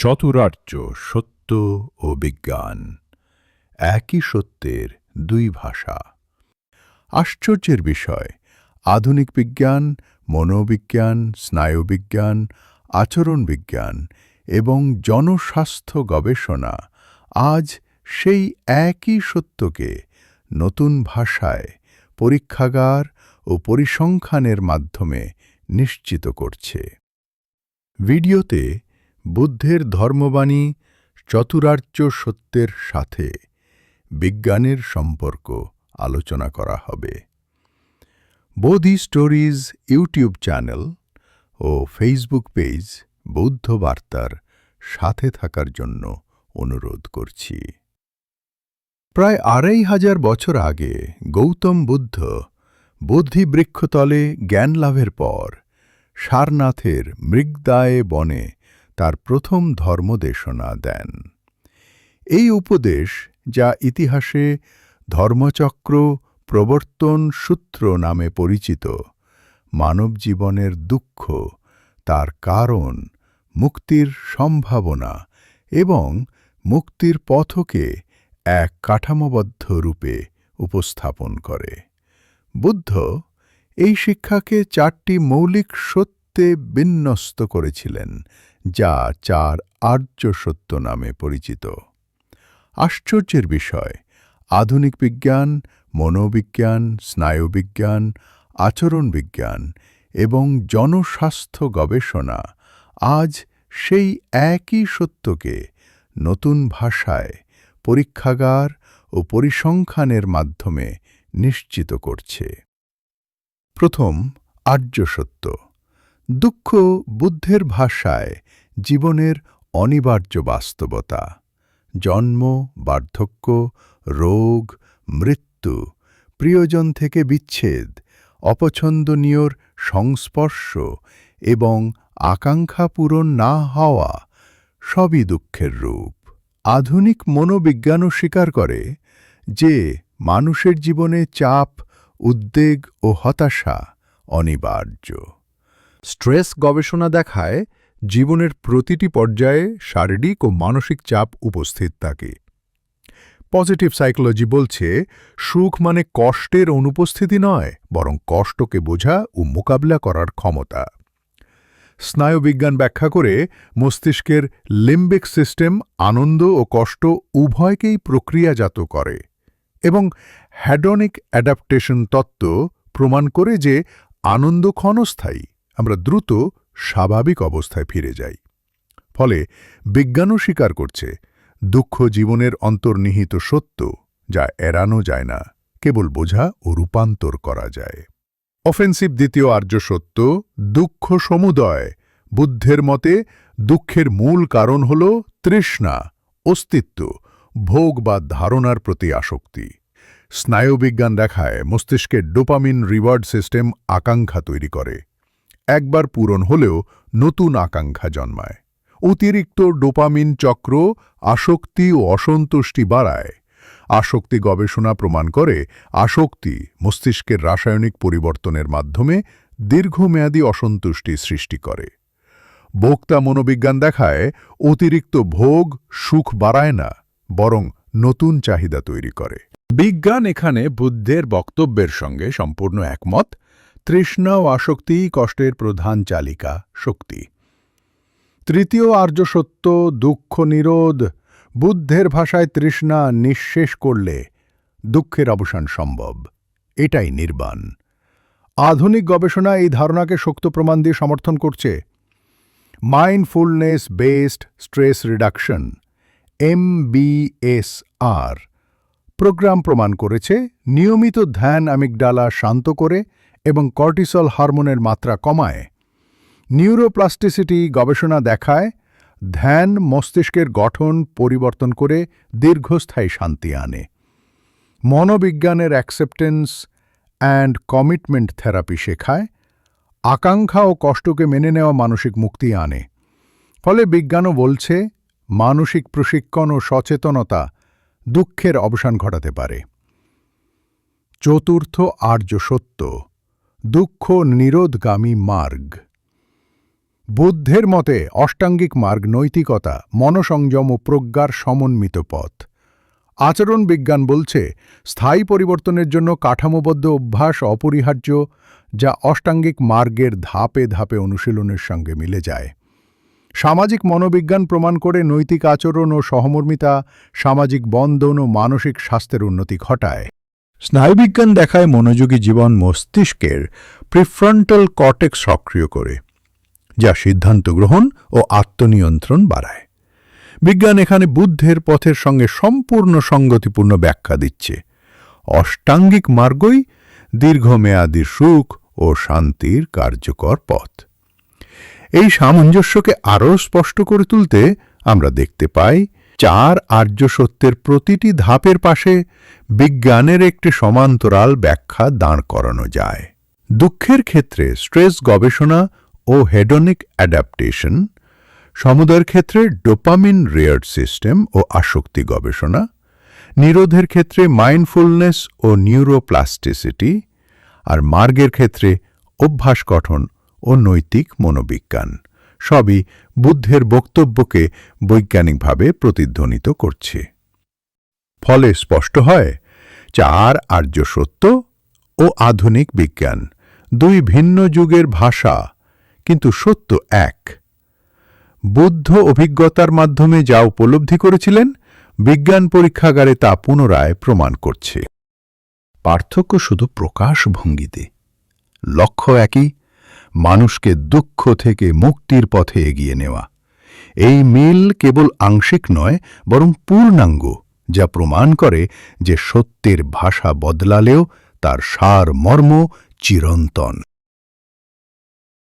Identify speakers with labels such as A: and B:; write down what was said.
A: চতুরার্য সত্য ও বিজ্ঞান। একই সত্যের দুই ভাষা। আশ্চর্যের বিষয়, আধুনিক বিজ্ঞান, মনোবিজ্ঞান, স্নায়ুবিজ্ঞান আচরণ বিজ্ঞান এবং জনস্বাস্থ্য গবেষণা আজ সেই একই সত্যকে নতুন ভাষায় পরীক্ষাগার ও পরিসংখ্যানের মাধ্যমে নিশ্চিত করছে। ভিডিওতে বুদ্ধের ধর্মবাণী চতুরার্য সত্যের সাথে বিজ্ঞানের সম্পর্ক আলোচনা করা হবে। বোধি স্টোরিজ ইউটিউব চ্যানেল ও ফেসবুক পেজ বৌদ্ধ বার্তার সাথে থাকার জন্য অনুরোধ করছি। প্রায় আড়াই হাজার বছর আগে গৌতম বুদ্ধ বুদ্ধিবৃক্ষতলে জ্ঞান লাভের পর সারনাথের মৃগদায়ে বনে তার প্রথম ধর্মদেশনা দেন। এই উপদেশ, যা ইতিহাসে ধর্মচক্র প্রবর্তন সূত্র নামে পরিচিত, মানব জীবনের দুঃখ, তার কারণ, মুক্তির সম্ভাবনা এবং মুক্তির পথকে এক কাঠামোবদ্ধ রূপে উপস্থাপন করে। বুদ্ধ এই শিক্ষাকে চারটি মৌলিক সত্যে বিন্যস্ত করেছিলেন যা চার আর্য সত্য নামে পরিচিত। আশ্চর্যের বিষয়, আধুনিক বিজ্ঞান, মনোবিজ্ঞান, স্নায়ুবিজ্ঞান, আচরণ বিজ্ঞান এবং জনস্বাস্থ্য গবেষণা আজ সেই একই সত্যকে নতুন ভাষায় পরীক্ষাগার ও পরিসংখ্যানের মাধ্যমে নিশ্চিত করছে। প্রথম আর্য সত্য দুঃখ বুদ্ধের ভাষায় জীবনের অনিবার্য বাস্তবতা। জন্ম, বার্ধক্য, রোগ, মৃত্যু, প্রিয়জন থেকে বিচ্ছেদ, অপছন্দনীয়র সংস্পর্শ এবং আকাঙ্ক্ষা পূরণ না হওয়া সবই দুঃখের রূপ। আধুনিক মনোবিজ্ঞানও স্বীকার করে যে মানুষের জীবনে চাপ, উদ্বেগ ও হতাশা অনিবার্য।
B: স্ট্রেস গবেষণা দেখায় জীবনের প্রতিটি পর্যায়ে শারীরিক ও মানসিক চাপ উপস্থিত থাকে। পজিটিভ সাইকোলজি বলছে, সুখ মানে কষ্টের অনুপস্থিতি নয়, বরং কষ্টকে বোঝা ও মোকাবিলা করার ক্ষমতা। স্নায়ুবিজ্ঞান ব্যাখ্যা করে, মস্তিষ্কের লিম্বিক সিস্টেম আনন্দ ও কষ্ট উভয়কেই প্রক্রিয়াজাত করে এবং হ্যাডনিক অ্যাডাপ্টেশন তত্ত্ব প্রমাণ করে যে আনন্দ ক্ষণস্থায়ী। আমরা দ্রুত স্বাভাবিক অবস্থায় ফিরে যাই। ফলে বিজ্ঞানও স্বীকার করছে, দুঃখ জীবনের অন্তর্নিহিত সত্য যা এড়ানো যায় না, কেবল বোঝা ও রূপান্তর করা যায়। অফেন্সিভ দ্বিতীয় আর্য সত্য, দুঃখ সমুদয়, বুদ্ধের মতে দুঃখের মূল কারণ হল তৃষ্ণা, অস্তিত্ব, ভোগ বা ধারণার প্রতি আসক্তি। স্নায়ুবিজ্ঞান দেখায় মস্তিষ্কের ডোপামিন রিওয়ার্ড সিস্টেম আকাঙ্ক্ষা তৈরি করে। একবার পূরণ হলেও নতুন আকাঙ্ক্ষা জন্মায়। অতিরিক্ত ডোপামিন চক্র আসক্তি ও অসন্তুষ্টি বাড়ায়। আসক্তি গবেষণা প্রমাণ করে আসক্তি মস্তিষ্কের রাসায়নিক পরিবর্তনের মাধ্যমে দীর্ঘমেয়াদী অসন্তুষ্টি সৃষ্টি করে। ভোক্তা মনোবিজ্ঞান দেখায় অতিরিক্ত ভোগ সুখ বাড়ায় না, বরং নতুন চাহিদা তৈরি করে। বিজ্ঞান এখানে বুদ্ধের বক্তব্যের সঙ্গে সম্পূর্ণ একমত। তৃষ্ণা ও আসক্তি কষ্টের প্রধান চালিকা শক্তি। তৃতীয় আর্য সত্য, দুঃখ নিরোধ, বুদ্ধের ভাষায় তৃষ্ণা নিঃশেষ করলে দুঃখের অবসান সম্ভব। এটাই নির্বাণ। আধুনিক গবেষণা এই ধারণাকে শক্ত প্রমাণ দিয়ে সমর্থন করছে। Mindfulness based stress reduction MBSR program প্রমাণ করেছে নিয়মিত ধ্যান অ্যামিগডালা শান্ত করে এবং কর্টিসল হরমোনের মাত্রা কমায়। নিউরোপ্লাস্টিসিটি গবেষণা দেখায়, ধ্যান মস্তিষ্কের গঠন পরিবর্তন করে দীর্ঘস্থায়ী শান্তি আনে। মনোবিজ্ঞানের অ্যাকসেপ্টেন্স অ্যান্ড কমিটমেন্ট থেরাপি শেখায়, আকাঙ্ক্ষা ও কষ্টকে মেনে নেওয়া মানসিক মুক্তি আনে। ফলে বিজ্ঞানও বলছে, মানসিক প্রশিক্ষণ ও সচেতনতা দুঃখের অবসান ঘটাতে পারে। চতুর্থ আর্য সত্য। দুঃখ নিরোধগামী মার্গ।
A: বুদ্ধের মতে অষ্টাঙ্গিক মার্গ নৈতিকতা, মনসংযম ও প্রজ্ঞার সমন্বিত পথ। আচরণ বিজ্ঞান বলছে, স্থায়ী পরিবর্তনের জন্য কাঠামোবদ্ধ অভ্যাস অপরিহার্য, যা অষ্টাঙ্গিক মার্গের ধাপে ধাপে অনুশীলনের সঙ্গে মিলে যায়। সামাজিক মনোবিজ্ঞান প্রমাণ করে নৈতিক আচরণ ও সহমর্মিতা সামাজিক বন্ধন ও মানসিক স্বাস্থ্যের উন্নতি ঘটায়।
B: স্নায়ুবিজ্ঞান দেখায় মনোযোগী জীবন মস্তিষ্কের প্রিফ্রন্টাল কর্টেক্স সক্রিয় করে, যা সিদ্ধান্ত গ্রহণ ও আত্মনিয়ন্ত্রণ বাড়ায়। বিজ্ঞান এখানে বুদ্ধের পথের সঙ্গে সম্পূর্ণ সঙ্গতিপূর্ণ ব্যাখ্যা দিচ্ছে। অষ্টাঙ্গিক মার্গই দীর্ঘমেয়াদী সুখ ও শান্তির কার্যকর পথ। এই সামঞ্জস্যকে আরও স্পষ্ট করে তুলতে আমরা দেখতে পাই চার আর্য সত্যের প্রতিটি ধাপের পাশে বিজ্ঞানের একটি সমান্তরাল ব্যাখ্যা দাঁড় করানো যায়। দুঃখের ক্ষেত্রে স্ট্রেস গবেষণা ও হেডনিক অ্যাডাপ্টেশন, সমুদয়ের ক্ষেত্রে ডোপামিন রেয়ার্ড সিস্টেম ও আসক্তি গবেষণা, নিরোধের ক্ষেত্রে মাইন্ডফুলনেস ও নিউরোপ্লাস্টিসিটি, আর মার্গের ক্ষেত্রে অভ্যাস গঠন ও নৈতিক মনোবিজ্ঞান। সবই বুদ্ধের বক্তব্যকে বৈজ্ঞানিকভাবে প্রতিধ্বনিত করছে। ফলে স্পষ্ট হয়, চার আর্য সত্য ও আধুনিক বিজ্ঞান দুই ভিন্ন যুগের ভাষা, কিন্তু সত্য এক। বুদ্ধ অভিজ্ঞতার মাধ্যমে যা উপলব্ধি করেছিলেন, বিজ্ঞান পরীক্ষাগারে তা পুনরায় প্রমাণ করছে। পার্থক্য শুধু প্রকাশ প্রকাশভঙ্গিতে। লক্ষ্য একই মানুষকে দুঃখ থেকে মুক্তির পথে এগিয়ে নেওয়া। এই মিল কেবল আংশিক নয়, বরং পূর্ণাঙ্গ, যা প্রমাণ করে যে সত্যের ভাষা বদলালেও তার সার মর্ম চিরন্তন।